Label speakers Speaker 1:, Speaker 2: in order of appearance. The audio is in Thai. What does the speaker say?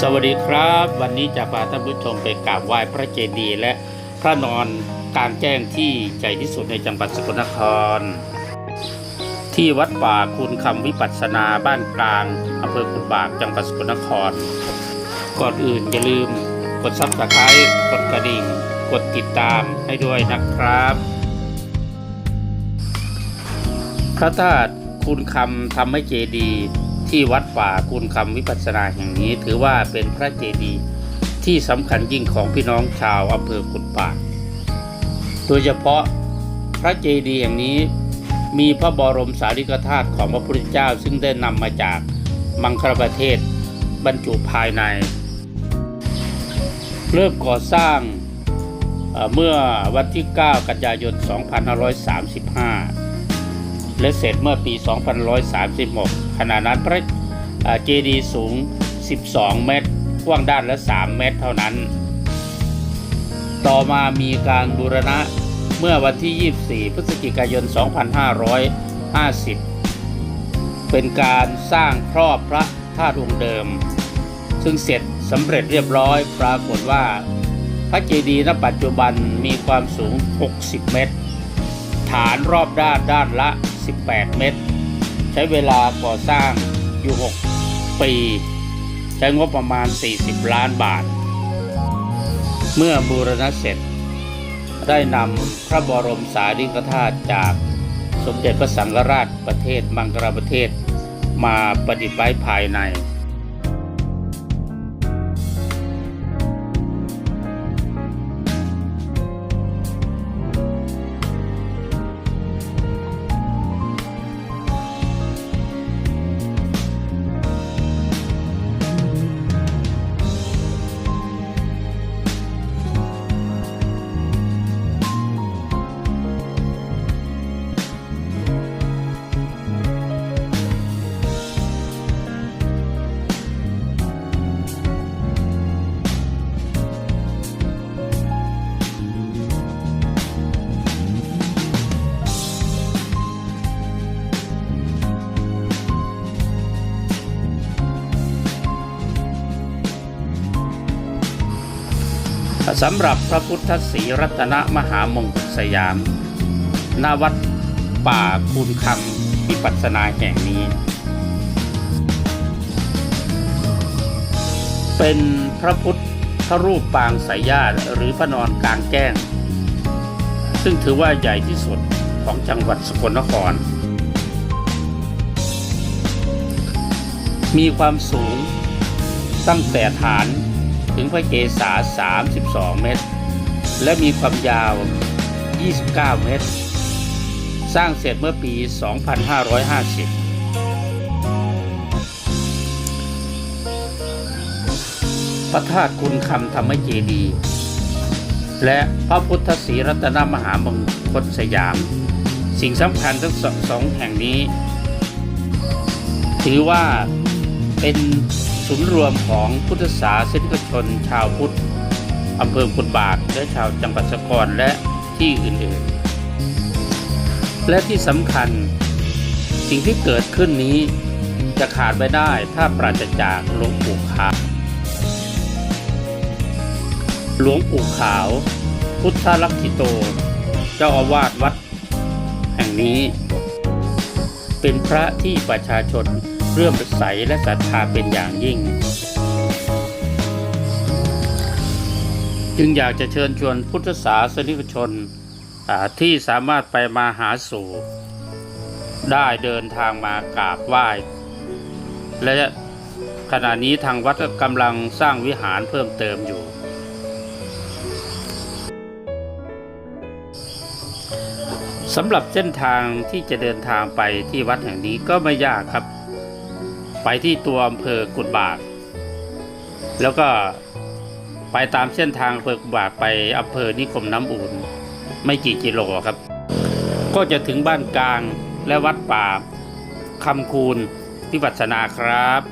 Speaker 1: สวัสดีครับ วันนี้จะพาท่านผู้ชมไปกราบไหว้พระเจดีย์และพระนอนกลางแจ้งที่ใหญ่ที่สุดในจังหวัดสกลนคร ที่วัดป่าคุณคำวิปัสสนาบ้านกลางอำเภอขุนบากจังหวัดสกลนคร ก่อนอื่นอย่าลืมกดซับสไครต์กดกระดิ่ง กดติดตามให้ด้วยนะครับ พระธาตุคุณคำทำให้เจดีย์ ที่วัดป่าคุณคำวิปัสสนาแห่งนี้ ถือว่าเป็นพระเจดีย์ที่สำคัญยิ่งของพี่น้องชาวอำเภอขุนป่ากโดยเฉพาะพระเจดีย์แห่งนี้มีพระบรมสารีริกธาตุของพระพุทธเจ้า ซึ่งได้นำมาจากมังคลประเทศบรรจุภายใน เริ่มก่อสร้างเอ่อเมื่อวันที่ 9 กันยายน 2535 และเสร็จเมื่อปี2136 ขณะนั้นพระเอ่อเจดีย์สูง 12 เมตร กว้างด้านละ 3 เมตรเท่านั้น ต่อมามีการบูรณะเมื่อวันที่ 24 พฤศจิกายน 2550 เป็นการสร้างครอบพระธาตุองค์เดิม ซึ่งเสร็จสำเร็จเรียบร้อยปรากฏว่า พระเจดีย์ณปัจจุบันมีความสูง 60 เมตร ฐานรอบด้านด้านละ 18 เมตร ใช้เวลาก่อสร้างอยู่ 6 ปี ใช้งบประมาณ 40 ล้านบาท เมื่อบูรณะเสร็จ ได้นำพระบรมสารีริกธาตุจากสมเด็จพระสังฆราชประเทศมังกรประเทศมาประดิษฐ์ไว้ภายใน สำหรับพระพุทธศรีรัตนมหามงคลสยามณวัดป่าคูณคำวิปัสนาแห่งนี้ เป็นพระพุทธรูปปางสายญาติหรือพระนอนกลางแจ้ง ซึ่งถือว่าใหญ่ที่สุดของจังหวัดสกลนคร มีความสูงตั้งแต่ฐาน ถึงพระเกศา32 เมตร และมีความยาว 29 เมตร สร้างเสร็จเมื่อปี 2550พระธาตุคุณคำธรรมเจดีย์และพระพุทธศรีรัตนมหามงคลสยาม สิ่งสำคัญทั้งสองแห่งนี้ ถือว่าเป็น ศูนย์รวมของพุทธศาสนิกชน ชาวพุทธอำเภอกุนบากและชาวจังหวัดสกลและที่อื่นๆ และที่สำคัญ สิ่งที่เกิดขึ้นนี้จะขาดไม่ได้ถ้าปราศจากหลวงปู่ขาว หลวงปู่ขาว พุทธลักขิโต เจ้าอาวาสวัด แห่งนี้ เป็นพระที่ประชาชน เรื่อมใสและศรัทธาเป็นอย่างยิ่ง จึงอยากจะเชิญชวนพุทธศาสนิกชนที่สามารถไปมาหาสู่ ได้เดินทางมากราบไหว้ และขณะนี้ทางวัดกำลังสร้างวิหารเพิ่มเติมอยู่ สำหรับเส้นทางที่จะเดินทางไปที่วัดแห่งนี้ก็ไม่ยากครับ ไปที่ตัวอำเภอกุดบาก แล้วก็ไปตามเส้นทางอำเภอกุดบากไปอำเภอนิคมน้ำอุ่นไม่กี่กิโลครับ ก็จะถึงบ้านกลางและวัดป่าคำคูณพิปัสสนาครับ